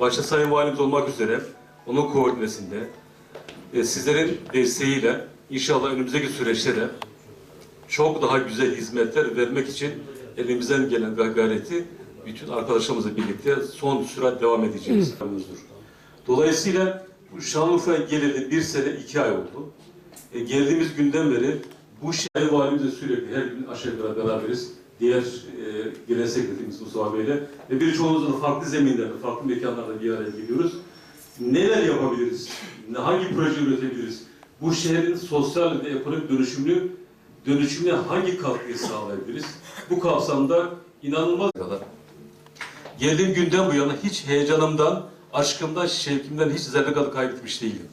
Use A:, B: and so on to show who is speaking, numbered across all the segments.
A: başta Sayın Valimiz olmak üzere onun koordinesinde e, sizlerin desteğiyle inşallah önümüzdeki süreçte de çok daha güzel hizmetler vermek için elimizden gelen gayreti bütün arkadaşlarımızla birlikte son sürat devam edeceğiz. Dolayısıyla bu Şanlıurfa'ya geleli bir sene iki ay oldu. E, geldiğimiz günden beri bu şehir valimizle sürekli her gün aşağı yukarı beraberiz. Diğer e, genel sekreterimiz Mustafa Bey'le ve birçoğumuzla da farklı zeminlerde, farklı mekanlarda bir araya geliyoruz. Neler yapabiliriz? Hangi proje üretebiliriz? Bu şehrin sosyal ve ekonomik dönüşümünü dönüşümüne hangi katkıyı sağlayabiliriz? Bu kapsamda inanılmaz kadar. Geldiğim günden bu yana hiç heyecanımdan, aşkımdan, şevkimden hiç zerre kadar kaybetmiş değilim.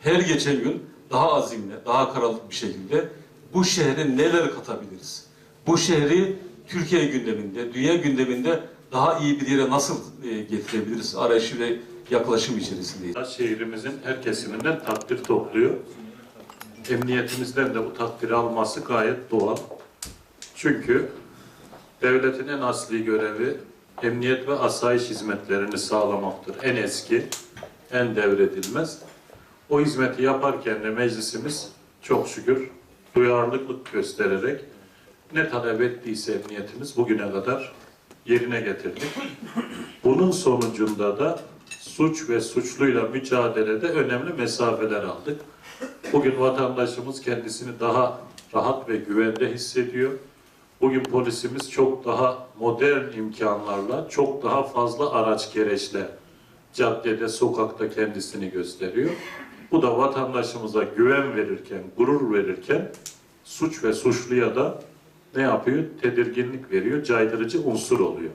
A: Her geçen gün daha azimle, daha kararlılık bir şekilde bu şehre neler katabiliriz? Bu şehri Türkiye gündeminde, dünya gündeminde daha iyi bir yere nasıl e, getirebiliriz? Arayışı ve yaklaşım içerisindeyiz.
B: Şehrimizin her kesiminden takdir topluyor. Emniyetimizden de bu takdiri alması gayet doğal. Çünkü devletin en asli görevi emniyet ve asayiş hizmetlerini sağlamaktır. En eski, en devredilmez. O hizmeti yaparken de meclisimiz çok şükür duyarlılık göstererek ne talep ettiyse emniyetimiz bugüne kadar yerine getirdik. Bunun sonucunda da suç ve suçluyla mücadelede önemli mesafeler aldık. Bugün vatandaşımız kendisini daha rahat ve güvende hissediyor. Bugün polisimiz çok daha modern imkanlarla, çok daha fazla araç gereçle caddede, sokakta kendisini gösteriyor. Bu da vatandaşımıza güven verirken, gurur verirken suç ve suçluya da ne yapıyor? Tedirginlik veriyor, caydırıcı unsur oluyor.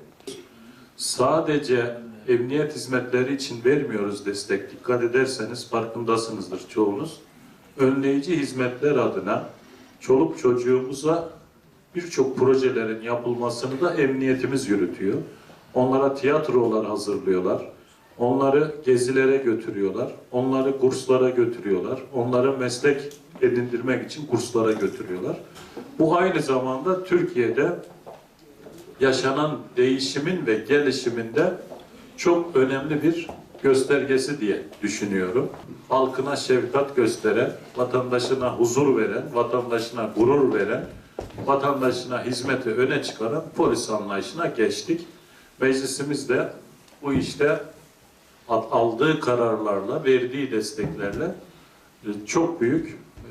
B: Sadece emniyet hizmetleri için vermiyoruz destek. Dikkat ederseniz farkındasınızdır çoğunuz. Önleyici hizmetler adına çoluk çocuğumuza birçok projelerin yapılmasını da emniyetimiz yürütüyor. Onlara tiyatrolar hazırlıyorlar. Onları gezilere götürüyorlar. Onları kurslara götürüyorlar. Onları meslek edindirmek için kurslara götürüyorlar. Bu aynı zamanda Türkiye'de yaşanan değişimin ve gelişiminde çok önemli bir göstergesi diye düşünüyorum. Halkına şefkat gösteren, vatandaşına huzur veren, vatandaşına gurur veren, vatandaşına hizmeti öne çıkaran polis anlayışına geçtik. Meclisimiz de bu işte aldığı kararlarla, verdiği desteklerle e, çok büyük e,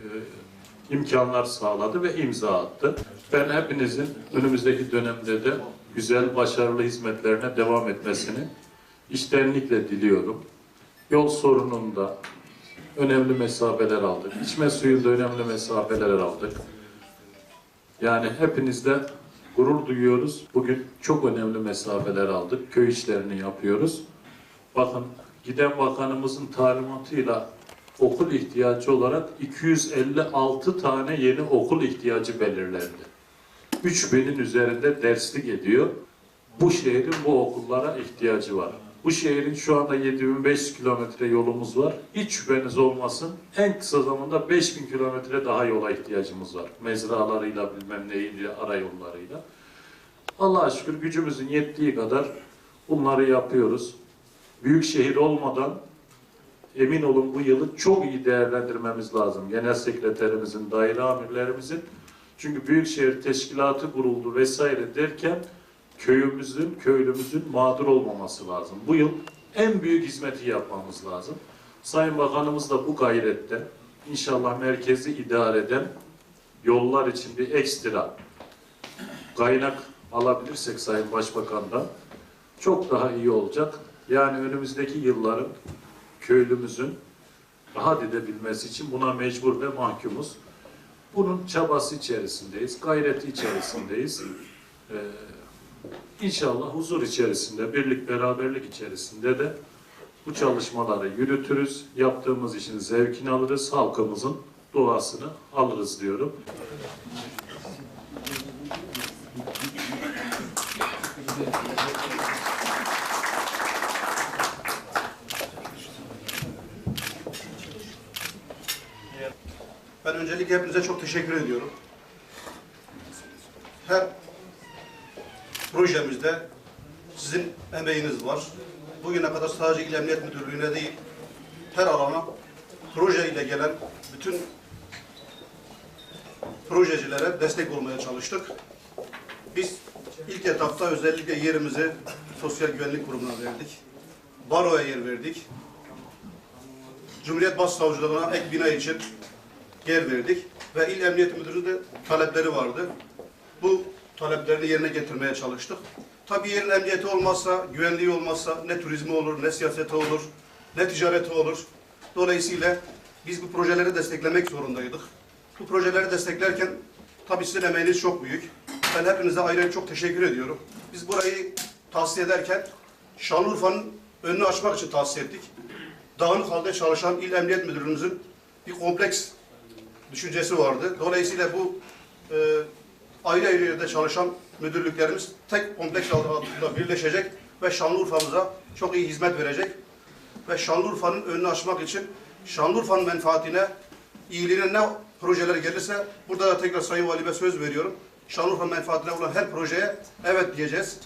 B: imkanlar sağladı ve imza attı. Ben hepinizin önümüzdeki dönemde de güzel, başarılı hizmetlerine devam etmesini içtenlikle diliyorum. Yol sorununda önemli mesafeler aldık. İçme suyunda önemli mesafeler aldık. Yani hepinizle gurur duyuyoruz. Bugün çok önemli mesafeler aldık. Köy işlerini yapıyoruz. Bakın giden bakanımızın talimatıyla okul ihtiyacı olarak 256 tane yeni okul ihtiyacı belirlendi. 3000'in üzerinde derslik ediyor. Bu şehrin bu okullara ihtiyacı var. Bu şehrin şu anda 7500 kilometre yolumuz var. Hiç şüpheniz olmasın. En kısa zamanda 5000 kilometre daha yola ihtiyacımız var. Mezralarıyla bilmem neyle, arayollarıyla. Allah'a şükür gücümüzün yettiği kadar bunları yapıyoruz. Büyük şehir olmadan emin olun bu yılı çok iyi değerlendirmemiz lazım. Genel sekreterimizin, daire amirlerimizin. Çünkü Büyükşehir Teşkilatı kuruldu vesaire derken köyümüzün, köylümüzün mağdur olmaması lazım. Bu yıl en büyük hizmeti yapmamız lazım. Sayın Bakanımız da bu gayrette inşallah merkezi idareden yollar için bir ekstra kaynak alabilirsek Sayın Başbakan'dan çok daha iyi olacak. Yani önümüzdeki yılların köylümüzün rahat edebilmesi için buna mecbur ve mahkumuz. Bunun çabası içerisindeyiz, gayreti içerisindeyiz. Ee, inşallah huzur içerisinde, birlik beraberlik içerisinde de bu çalışmaları yürütürüz. Yaptığımız işin zevkini alırız, halkımızın duasını alırız diyorum.
C: Ben öncelikle hepinize çok teşekkür ediyorum. Her projemizde sizin emeğiniz var. bugüne kadar sadece İl Emniyet Müdürlüğü'ne değil, her alana projeyle gelen bütün projecilere destek olmaya çalıştık. Biz ilk etapta özellikle yerimizi Sosyal Güvenlik Kurumu'na verdik. Baro'ya yer verdik. Cumhuriyet Başsavcılığına ek bina için yer verdik. Ve İl Emniyet Müdürlüğü de talepleri vardı. Bu taleplerini yerine getirmeye çalıştık. Tabii yerin emniyeti olmazsa, güvenliği olmazsa ne turizmi olur, ne siyaseti olur, ne ticareti olur. Dolayısıyla biz bu projeleri desteklemek zorundaydık. Bu projeleri desteklerken tabii sizin emeğiniz çok büyük. Ben hepinize ayrı çok teşekkür ediyorum. Biz burayı tavsiye ederken Şanlıurfa'nın önünü açmak için tavsiye ettik. Dağınık halde çalışan İl Emniyet Müdürlüğümüzün bir kompleks düşüncesi vardı. Dolayısıyla bu e, ayrı ayrı yerde çalışan müdürlüklerimiz tek kompleks altında birleşecek ve Şanlıurfa'mıza çok iyi hizmet verecek. Ve Şanlıurfa'nın önünü açmak için Şanlıurfa'nın menfaatine, iyiliğine ne projeler gelirse burada da tekrar Sayın Valime söz veriyorum. Şanlıurfa menfaatine olan her projeye evet diyeceğiz.